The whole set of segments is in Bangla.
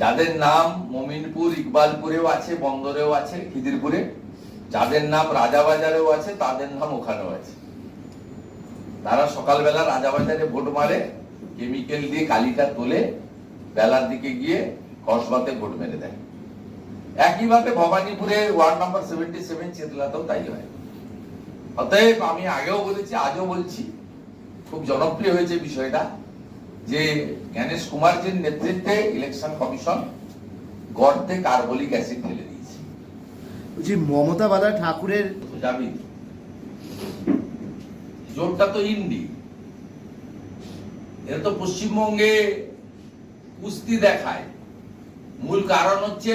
যাদের নাম মমিনপুর, ইকবালপুরেও আছে, বন্দরেও আছে, খিদিরপুরে। যাদের নাম রাজাবাজারেও আছে, তাদের নাম ওখানেও আছে। তারা সকালবেলা রাজাবাজারে ভোট মারে, কেমিক্যাল দিয়ে কালিটা তোলে, বেলার দিকে গিয়ে কসবাতে ভোট মেরে দেয়। একইভাবে ভবানীপুরে ওয়ার্ড নাম্বার সেভেন্টি সেভেন চেতলাতেও তাই হয়। অতএব আমি আগেও বলেছি, আজও বলছি, খুব জনপ্রিয় হয়েছে বিষয়টা। যে জ্ঞানেশ কুমারজির নেতৃত্বে ইলেকশন কমিশন গর্তে কার্বলিক অ্যাসিড ঢেলে দিয়েছে। বলছি মমতা বালা ঠাকুরের যাবি জোরটা তো ইন্ডি এরা তো পশ্চিমবঙ্গে কুস্তি দেখায়। মূল কারণ হচ্ছে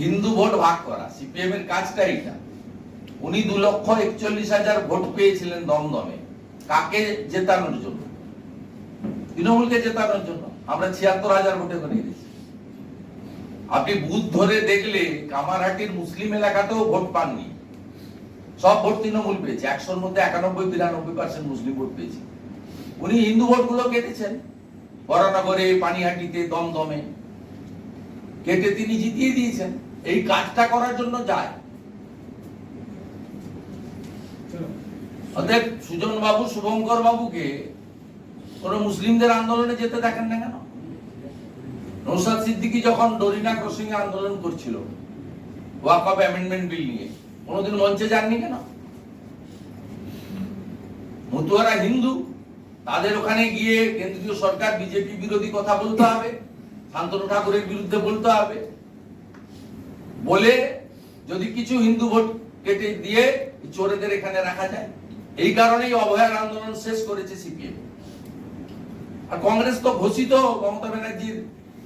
হিন্দু ভোট ভাগ করা সিপিএম এর কাজটা এটা উনি দু লক্ষ একচল্লিশ হাজার ভোট পেয়েছিলেন দমদমে। কাকে জেতানোর জন্য? তৃণমূলকে জেতানোর জন্য। আমরা ছিয়াত্তর হাজার ভোটে দিয়েছি আপনি বুথ ধরে দেখলে কামারহাটির মুসলিম এলাকাতেও ভোট পাননি। সব ভোট তৃণমূল পেয়েছে। একশোর মধ্যে একানব্বই, বিরানব্বই পার্সেন্ট মুসলিম ভোট পেয়েছে। উনি হিন্দু ভোটগুলো কেটেছেন। বরানগরে, পানিহাটিতে দমদমে। কেটে তিনি জিতিয়ে দিয়েছেন। এই কাজটা করার জন্য যায়। অতএব সুজন বাবু শুভঙ্কর বাবুকে কোন মুসলিমদের আন্দোলনে যেতে দেখেন না কেন? নৌসাদ সিদ্দিকী যখন ডরিনা ক্রসিং এ আন্দোলন করছিল, ওয়াক অফ অ্যামেন্ডমেন্ট বিল নিয়ে, কোনোদিন মঞ্চে যাননি কেন? মতুয়ারা হিন্দু, তাদের ওখানে গিয়ে কেন্দ্রীয় সরকার, বিজেপি বিরোধী কথা বলতে হবে, শান্তনু ঠাকুরের বিরুদ্ধে বলতে হবে। বলে যদি কিছু হিন্দু ভোট কেটে দিয়ে চোরেদের এখানে রাখা যায় এই কারণেই অভয়ার আন্দোলন শেষ করেছে সিপিএম। আর কংগ্রেস তো ঘোষিত, মমতা ব্যানার্জির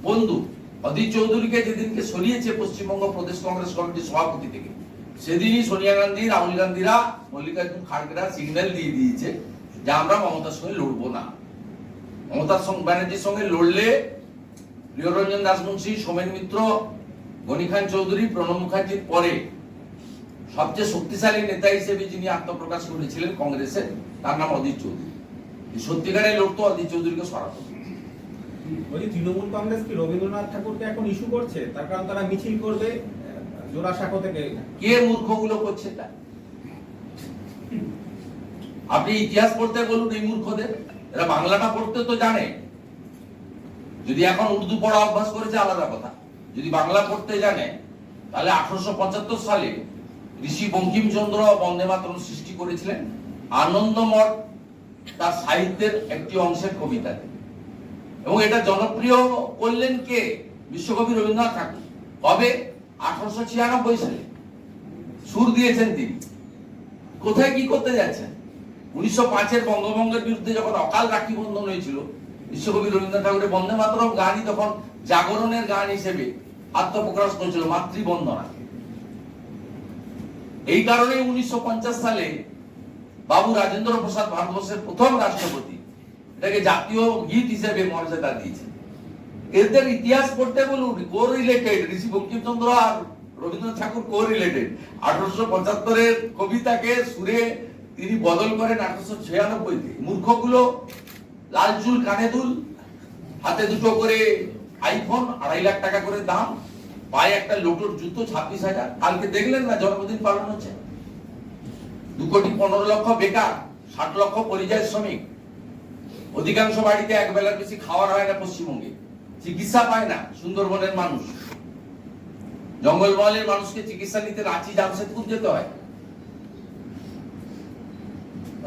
বন্ধু। অধীর চৌধুরীকে যেদিনকে সরিয়েছে পশ্চিমবঙ্গ প্রদেশ কংগ্রেস কমিটির সভাপতি থেকে, সেদিনই সোনিয়া গান্ধী, রাহুল গান্ধীরা মল্লিকার্জুন খাড়গেরা সিগন্যাল দিয়ে দিয়েছে যে আমরা মমতার সঙ্গে লড়বো না। মমতার ব্যানার্জির সঙ্গে লড়লে প্রিয়রঞ্জন দাসমুন্সী সোমেন মিত্র, গনি খান চৌধুরী, প্রণব মুখার্জির পরে সবচেয়ে শক্তিশালী নেতা হিসেবে যিনি আত্মপ্রকাশ করেছিলেন কংগ্রেসের তার নাম অধীর চৌধুরী। এই সত্যিকারে লড়তো অধীর চৌধুরীকে সরাতো। বলছি তৃণমূল কংগ্রেস কি রবীন্দ্রনাথ ঠাকুরকে এখন ইস্যু করছে? তার কারণ তারা মিছিল করবে জোড়াসাঁকো থেকে। কে মূর্খগুলো করছে এটা? আপনি ইতিহাস পড়তে বলুন এই মূর্খদের। এরা বাংলাটা পড়তে তো জানে। যদি এখন উর্দু পড়া অভ্যাস করেছে আলাদা কথা। যদি বাংলা পড়তে জানে তাহলে আঠারোশো পঁচাত্তর সালে ঋষি বঙ্কিমচন্দ্র বন্দে মাতরম সৃষ্টি করেছিলেন। আনন্দমঠ তার সাহিত্যের একটি অংশের কবিতাতে এবং এটা জনপ্রিয় করলেন কে? বিশ্বকবি রবীন্দ্রনাথ ঠাকুর। কবে? আঠারোশো ছিয়ানব্বই সালে। সুর দিয়েছেন তিনি। কোথায় কি করতে যাচ্ছেন? উনিশশো পাঁচের বঙ্গভঙ্গের বিরুদ্ধে যখন অকাল রাখি বন্ধন হয়েছিল, বিশ্বকবি রবীন্দ্রনাথ ঠাকুরের বন্দে মাতরম গানই তখন জাগরণের গান হিসেবে আত্মপ্রকাশ করেছিল, মাতৃবন্দনা। এই কারণেই উনিশশো সালে বাবু রাজেন্দ্র প্রসাদ ভারতবর্ষের প্রথম রাষ্ট্রপতি এটাকে জাতীয় গীত হিসেবে মর্যাদা দিয়েছে এদের ইতিহাস পড়তে বলুন কো রিলেটেড ঋষি বঙ্কিমচন্দ্র আর রবীন্দ্রনাথ ঠাকুর কো রিলেটেড আঠারোশো পঁচাত্তরের কবিতাকে সুরে তিনি বদল করেন আঠারোশো ছিয়ানব্বইতে। মূর্খগুলো লাল চুল কানে দুল হাতে দুটো করে আইফোন আড়াই লাখ টাকা করে দাম। পায়ে একটা লোটোর জুতো ছাব্বিশ হাজার। কালকে দেখলেন না জন্মদিন পালন হচ্ছে? দু কোটি পনেরো লক্ষ বেকার, ষাট লক্ষ পরিযায়ী শ্রমিক। অধিকাংশ বাড়িতে এক বেলার বেশি খাওয়ার হয় না পশ্চিমবঙ্গে। চিকিৎসা পায় না সুন্দরবনের মানুষ। জঙ্গলমহলের মানুষকে চিকিৎসা নিতে রাঁচি, জামশেদপুর যেতে হয়।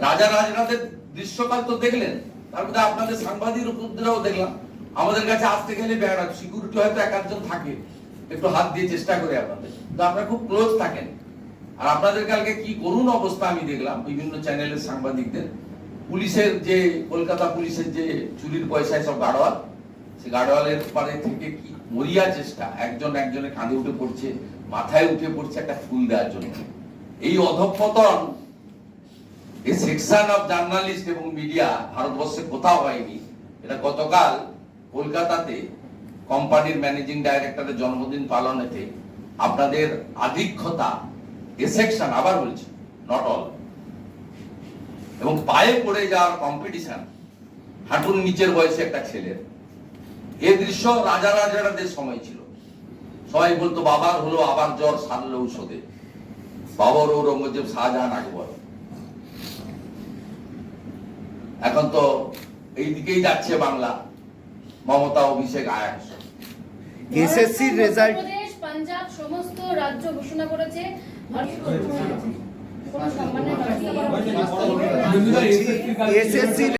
রাজা রাজনাথের দৃশ্যকাল তো দেখলেন। তার মধ্যে আপনাদের সাংবাদিক উপদ্রও দেখলাম। আমাদের কাছে আসতে গেলে বেড়া সিকিউরিটি হয়তো এক একজন থাকে। একটু হাত দিয়ে চেষ্টা করে আপনাদের। তো আপনারা খুব ক্লোজ থাকেন। আর আপনাদের কালকে কি করুণ অবস্থা আমি দেখলাম বিভিন্ন চ্যানেলের সাংবাদিকদের। পুলিশের যে, কলকাতা পুলিশের যে চুরির পয়সায় সব গাড়োয়াল সে গাড়োয়ালের পারে থেকে কি মরিয়া চেষ্টা, একজন একজনের কাঁধে উঠে পড়ছে, মাথায় উঠে পড়ছে একটা ফুল দেওয়ার জন্য। এই অধঃপতন, এই সেকশন অফ জার্নালিস্ট এবং মিডিয়া ভারতবর্ষে কোথাও হয়নি। এটা গতকাল কলকাতাতে কোম্পানির ম্যানেজিং ডাইরেক্টরের জন্মদিন পালনেতে আপনাদের আধিক্ষতা এ সেকশন আবার বলছি নট অল এবং পায়ে পড়ে যাওয়ার কম্পিটিশন হাঁটুর নিচের বয়সে একটা ছেলের। এ দৃশ্য রাজা রাজারাদের সময় ছিল। সবাই বলতো, বাবার হলো আবার জ্বর, সারল ঔষধে। বাবর ঔরঙ্গজেব শাহজাহান আকবর এখন তো এই দিকেই যাচ্ছে বাংলা। মমতা, অভিষেক আয়াস SSC রেজাল্ট পাঞ্জাব সমস্ত রাজ্য ঘোষণা করেছে। এসএসসি